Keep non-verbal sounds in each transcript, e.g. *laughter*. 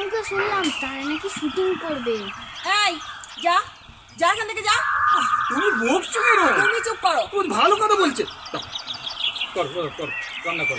মুখে শুনলাম তারা নাকি শুটিং করবে। এই যা যা এখান থেকে যা। তুমি বকছো কেন? তুমি চুপ করো। তুমি ভালো কথা বলছে। করো কর কর কর রান্না কর।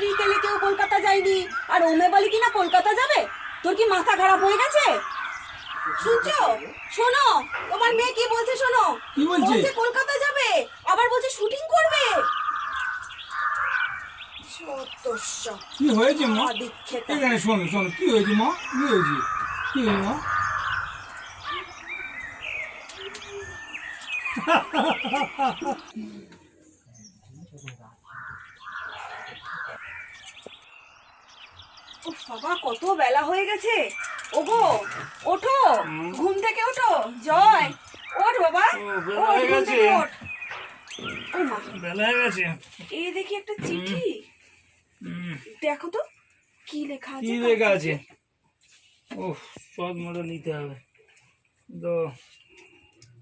বাপের কেউ কলকাতা যায়নি। আর ওমে বলি কিনা কলকাতা যাবে? তোর কি মাথা খারাপ হয়ে গেছে? শুনছো? শোনো তোমার মেয়ে কি বলছে শোনো? কি বলছে? বলছে কলকাতা যাবে আবার বলছে শুটিং করবে। কি হয়েছে মা? এখানে শোনো শোনো কি হয়েছে মা? কি হয়েছে? কি হয়েছে মা? উফ, *laughs* বাবা কত বেলা হয়ে গেছে। ওগো ওঠো ঘুম থেকে ওঠো জয়। ওঠ বাবা ওঠ, ঘুম থেকে ওঠ। বেলা হয়ে গেছে। এই দেখি একটা চিঠি। দেখো তো কি লেখা আছে কি লেখা আছে? ও সব মতো নিতে হবে। তো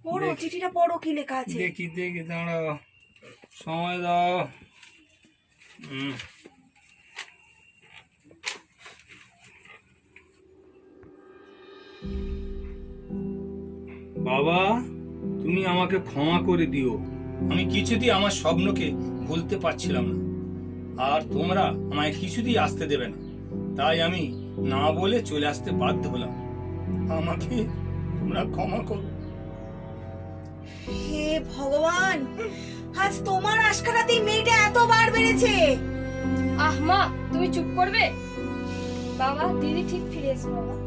পড়ো চিঠিটা পড়ো কি লেখা আছে? দেখি দেখি দাঁড়াও। সময় দাও। হুম। বাবা তুমি আমাকে ক্ষমা করে দিও। আমি কিছুতেই আমার স্বপ্নকে ভুলতে পারছিলাম না। আর তোমরা আমায় কিছুতেই আসতে দেবে না। তাই আমি না বলে চলে আসতে বাধ্য হলাম। আমাকে তোমরা ক্ষমা করো। হে ভগবান আজ তোমার আশকারাতেই মেয়েটা এত বার বেড়েছে। আহ মা তুমি চুপ করবে? বাবা দিদি ঠিক ফিরে এসো বাবা।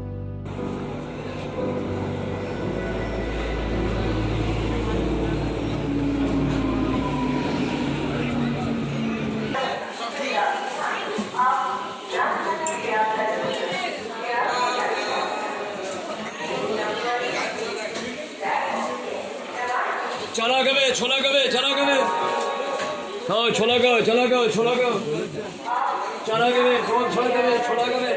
चला गवे छोला गवे चला गवे हाँ छोला गवे चला गवे छोला गवे चला गवे छोला छोला गवे छोला गवे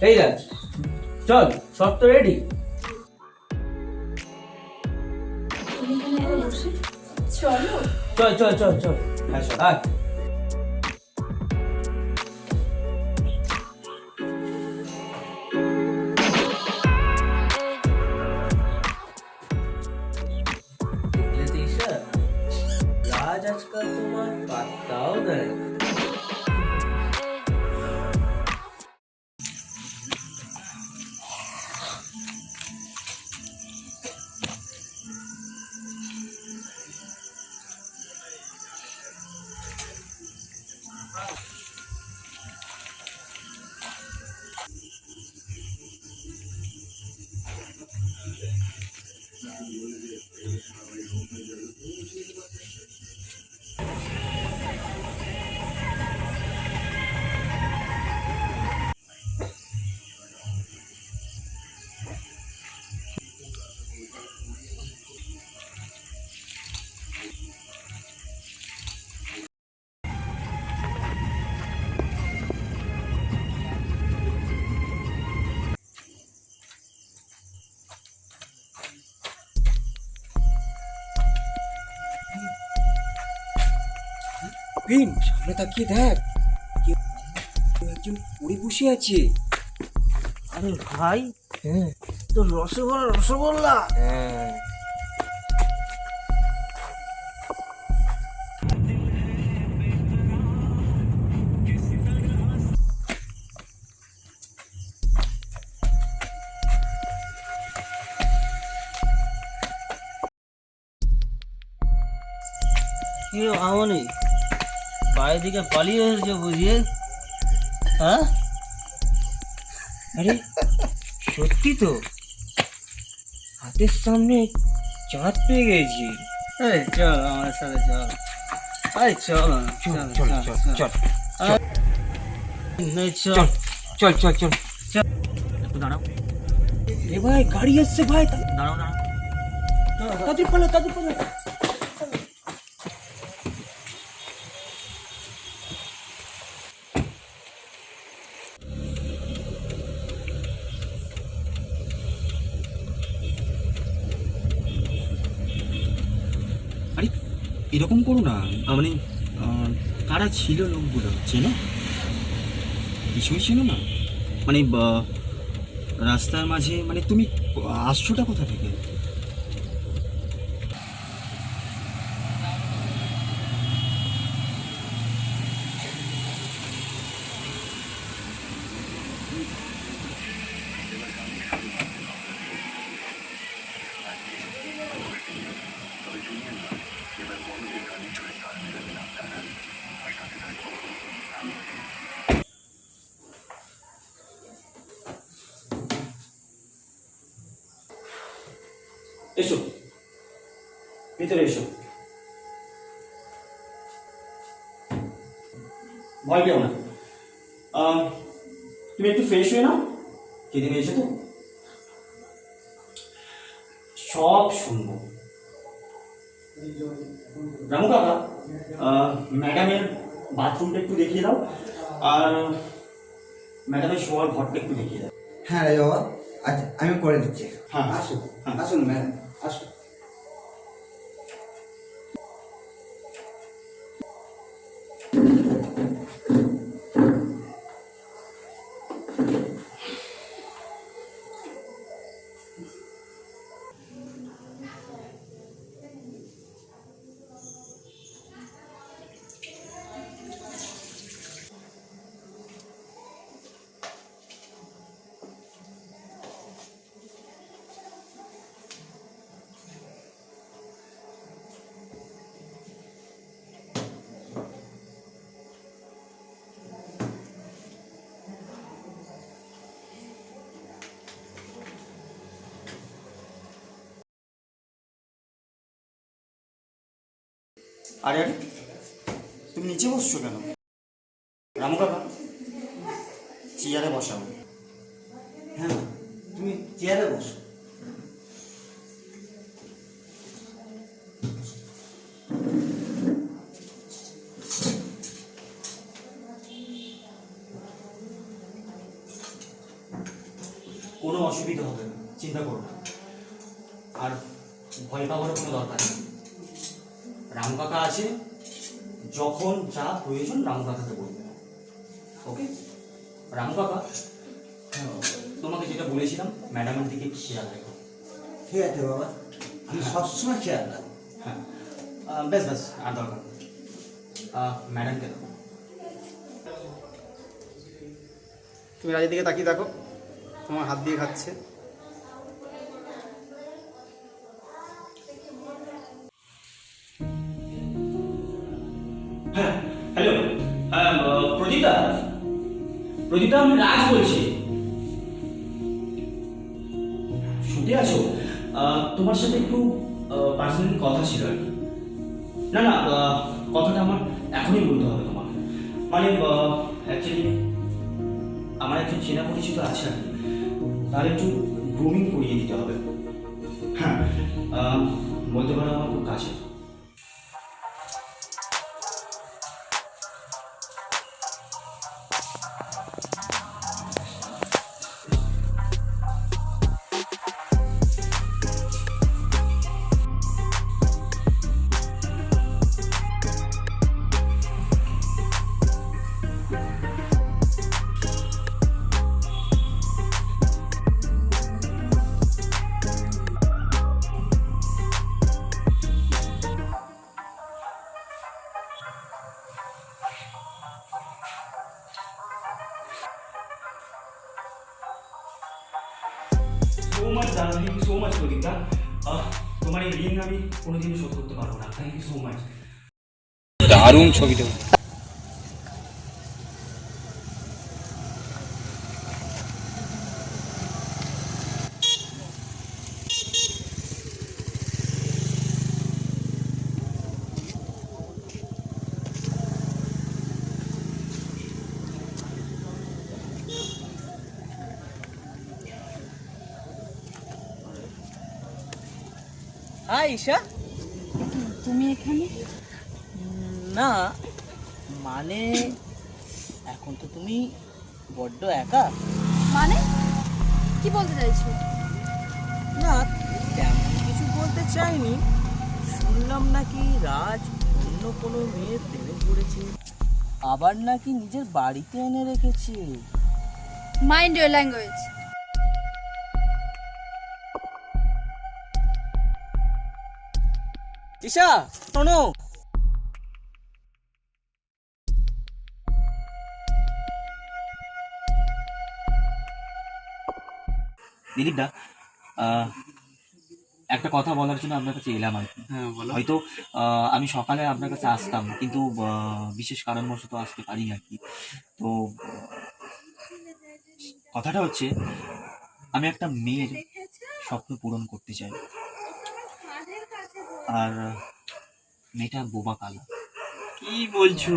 এই রাজ চল সব তো রেডি চল চল চল চল। হ্যাঁ চল আয়। বিন সামনে তাকিয়ে দেখ। একজন পড়ে বসে আছে। আরে ভাই হ্যাঁ। তো রসগোল্লা রসগোল্লা? হ্যাঁ। কি রে বাইরে দিকে পালিয়ে এসেছে বুঝিয়ে হ্যাঁ আরে সত্যি তো হাতের সামনে চাঁদ পেয়ে গেছি এই চল আমার সাথে চল আরে চল চল চল চল চল চল চল চল চল একটু দাঁড়াও এ ভাই গাড়ি এসছে ভাই দাঁড়াও দাঁড়াও তাদের ফলো তাদের ফলো এরকম করো না। মানে কারা ছিল লোকগুলো? চেনো? কিছুই ছিল না? মানে রাস্তার মাঝে মানে তুমি আসছোটা কোথা থেকে? ফ্রেশ হয়ে নাও। খেতে পেয়েছ তো? সব শুনব। রামু কাকা ম্যাডামের বাথরুমটা একটু দেখিয়ে দাও আর ম্যাডামের শোয়ার ঘরটা একটু দেখিয়ে দাও। হ্যাঁ রে বাবা আচ্ছা আমি করে দিচ্ছি। হ্যাঁ। আসুন হ্যাঁ। আসুন ম্যাডাম আসুন। আরে আরে, তুমি নিচে বসছো কেন? রামু কাকা চেয়ারে বসাও। হ্যাঁ তুমি চেয়ারে বসো। কোনো অসুবিধা হবে না, চিন্তা করো না। আর ভয় পাওয়ারও কোনো দরকার নেই। রাম কাকা আছে। যখন যা প্রয়োজন রাম কাকাকে বলবে। ওকে রাম কাকা তোমাকে যেটা বলেছিলাম ম্যাডামের দিকে খেয়াল রেখো। ঠিক আছে বাবা? আমি সবসময় খেয়াল রাখব হ্যাঁ। বেশ বেশ আর দরকার ম্যাডামকে দাও তুমি রাজের দিকে তাকিয়ে দেখো। তোমার হাত দিয়ে খাচ্ছে। প্রদীপা আমি রাজ বলছি। শুনতে আছো? তোমার সাথে একটু পার্সোনালি কথা ছিল আর কি। না না কথাটা আমার এখনই বলতে হবে তোমাকে। মানে অ্যাকচুয়ালি আমার একজন চেনা পরিচিত আছে আর কি। তার একটু গ্রুমিং করিয়ে দিতে হবে। হ্যাঁ বলতে পারো আমার খুব কাছে কোনোদিনও শোধ করতে পারব না। থ্যাংক ইউ সো মাচ দারুণ ছবিটা হাই ঈশা তুমি এখানে? না মানে এখন তো তুমি বড্ড একা। মানে? কি বলতে চাইছো? না তেমন কিছু বলতে চাইনি। শুনলাম নাকি রাজ অন্য কোনো মেয়ের প্রেমে পড়েছে। আবার নাকি নিজের বাড়িতে এনে রেখেছে। মাইন্ড ইউর ল্যাঙ্গুয়েজ ঈশা শোনো। একটা কথা বলার জন্য আপনার কাছে এলাম আর কি। হ্যাঁ বলো। হয়তো আহ, আমি সকালে আপনার কাছে আসতাম কিন্তু আহ, বিশেষ কারণবশত আসতে পারি আর কি। তো কথাটা হচ্ছে আমি একটা মেয়ের স্বপ্ন পূরণ করতে চাই। আর মেয়েটা বোবা কালা। কি বলছো?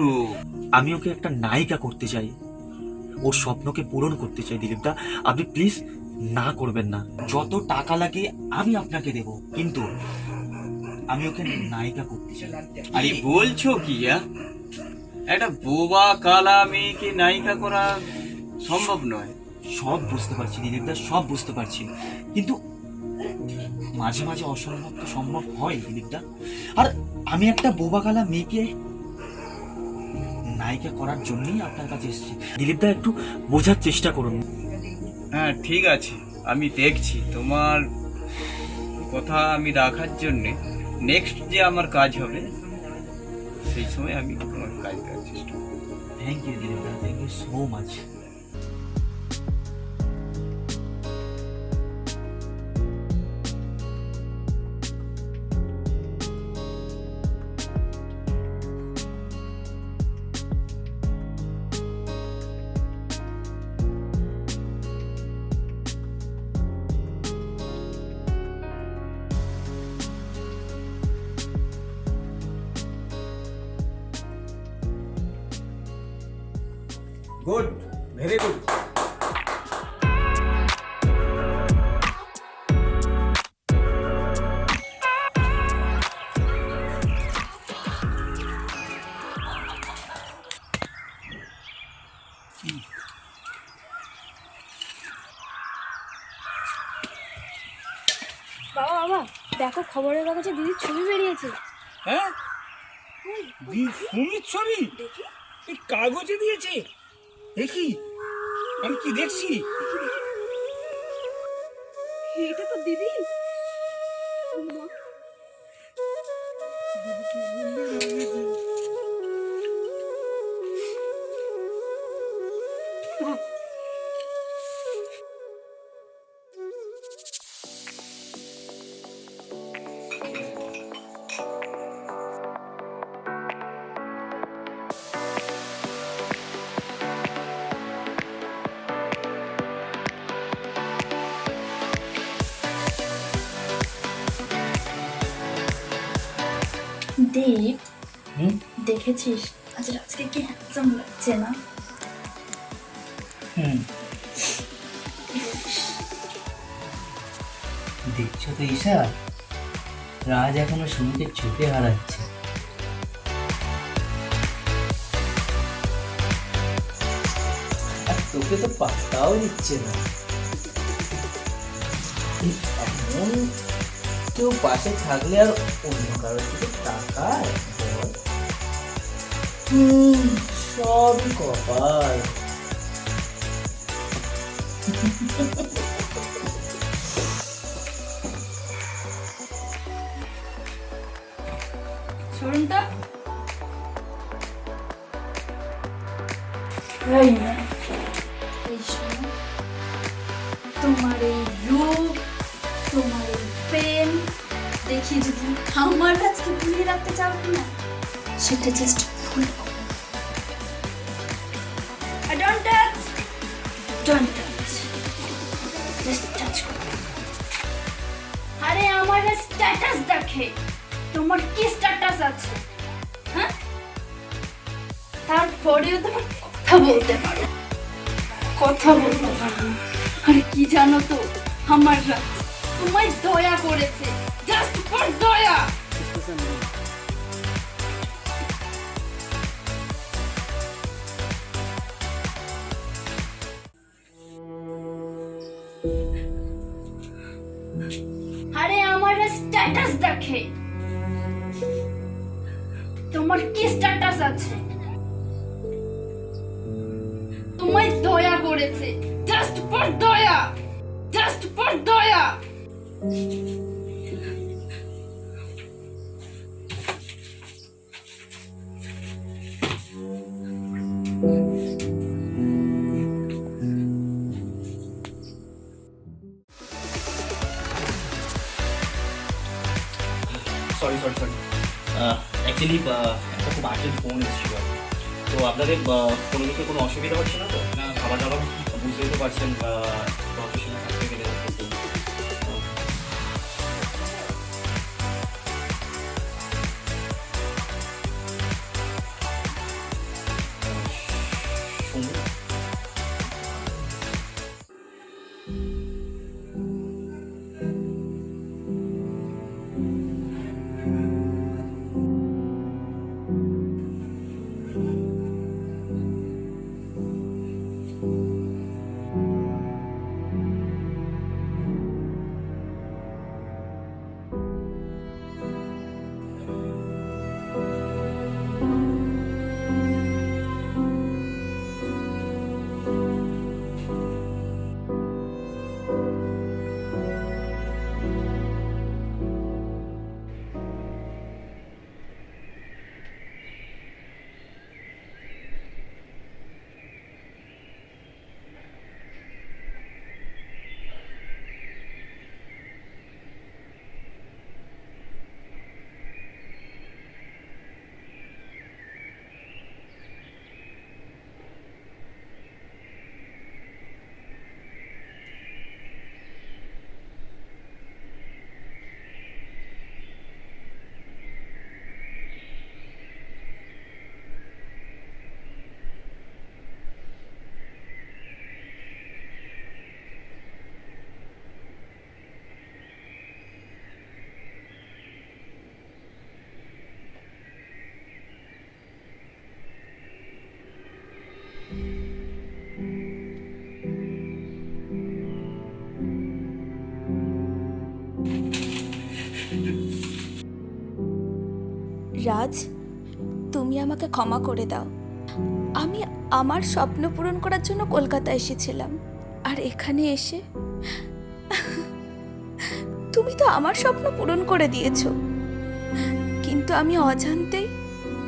আমি ওকে একটা নায়িকা করতে চাই। ওর স্বপ্নকে পূরণ করতে চাই দিলীপদা। আপনি প্লিজ না করবেন না। যত টাকা লাগে আমি আপনাকে দেব। কিন্তু আমি ওকে নায়িকা করতে চাই। আরে বলছো কি একটা বোবা কালা মেয়েকে নায়িকা করা সম্ভব নয়। সব বুঝতে পারছি দিলীপদা সব বুঝতে পারছি। কিন্তু মাঝে মাঝে অসম্ভব তো সম্ভব হয় দিলীপদা আর আমি একটা বোবাগালা মেয়েকে নায়িকা করার জন্যই আপনার কাছে এসেছি। দিলীপদা একটু বোঝার চেষ্টা করুন। হ্যাঁ ঠিক আছে। আমি দেখছি। তোমার কথা আমি রাখার জন্যে নেক্সট যে আমার কাজ হবে সেই সময় আমি তোমার কাজ করার চেষ্টা করব। থ্যাংক ইউ দিলীপদা। থ্যাংক ইউ সো মাচ খবরের কাগজে দিদির ছবি বেরিয়েছে। হ্যাঁ? দি সুমিত ছবি? এই কাগজে দিয়েছে? দেখি। আমি কি দেখছি? এটা তো দিদি। দেখেছিস? আজ আজকে কি হ্যান্ডসাম লাগছে না? দেখছ তো ঈশা? রাজ এখনও সুমিকে চোখে হারাচ্ছে। আর তোকে তো পাত্তাও দিচ্ছে না। এমন কেউ পাশে থাকলে আর অন্য কারোর দিকে তাকায়? হুম, সবই কপাল শুনুন তো এই তোমার এই রূপ তোমার এই প্রেম দেখি যদি আমার কাছকে ভুলিয়ে রাখতে চাও না সেটা just don't touch don't touch just touch করো আরে, আমার স্ট্যাটাস দেখে। তোমার কি স্ট্যাটাস আছে? হ্যাঁ? তারপরেও তোমার কথা বলতে পারো। কথা বলতে পারো। আরে, কি জানো তো? আমার রাত তোমায় দয়া করেছে। জাস্ট ফর দয়া। আরে আমার স্ট্যাটাস দেখে। তোমার কি স্ট্যাটাস আছে? তোমায় দয়া করেছে। জাস্ট ফর দয়া। জাস্ট ফর দয়া। অ্যাকচুয়ালি একটা খুব আর্জেন্ট ফোন এসেছিল। তো আপনাদের কোনো দিকে কোনো অসুবিধা হচ্ছে না তো? খাবার দাবার বুঝতেই তো পারছেন রাজ, তুমি আমাকে ক্ষমা করে দাও। আমি আমার স্বপ্ন পূরণ করার জন্য কলকাতা এসেছিলাম। আর এখানে এসে তুমি তো আমার স্বপ্ন পূরণ করে দিয়েছ। কিন্তু আমি অজান্তেই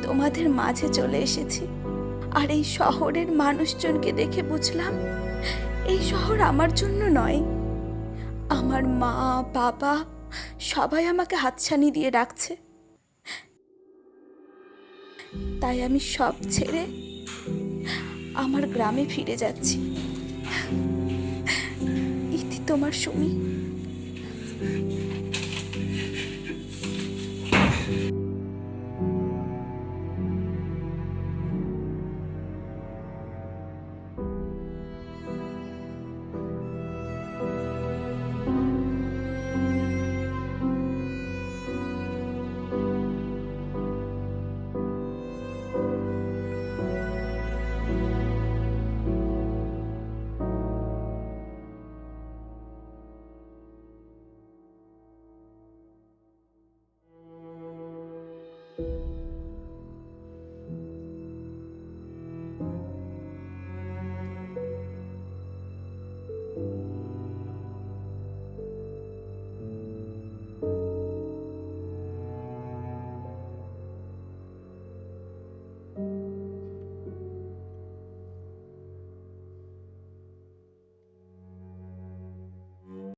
তোমাদের মাঝে চলে এসেছি। আর এই শহরের মানুষজনকে দেখে বুঝলাম, এই শহর আমার জন্য নয়। আমার মা, বাবা সবাই আমাকে হাতছানি দিয়ে রাখছে তাই আমি সব ছেড়ে আমার গ্রামে ফিরে যাচ্ছি। ইতি তোমার সুমি।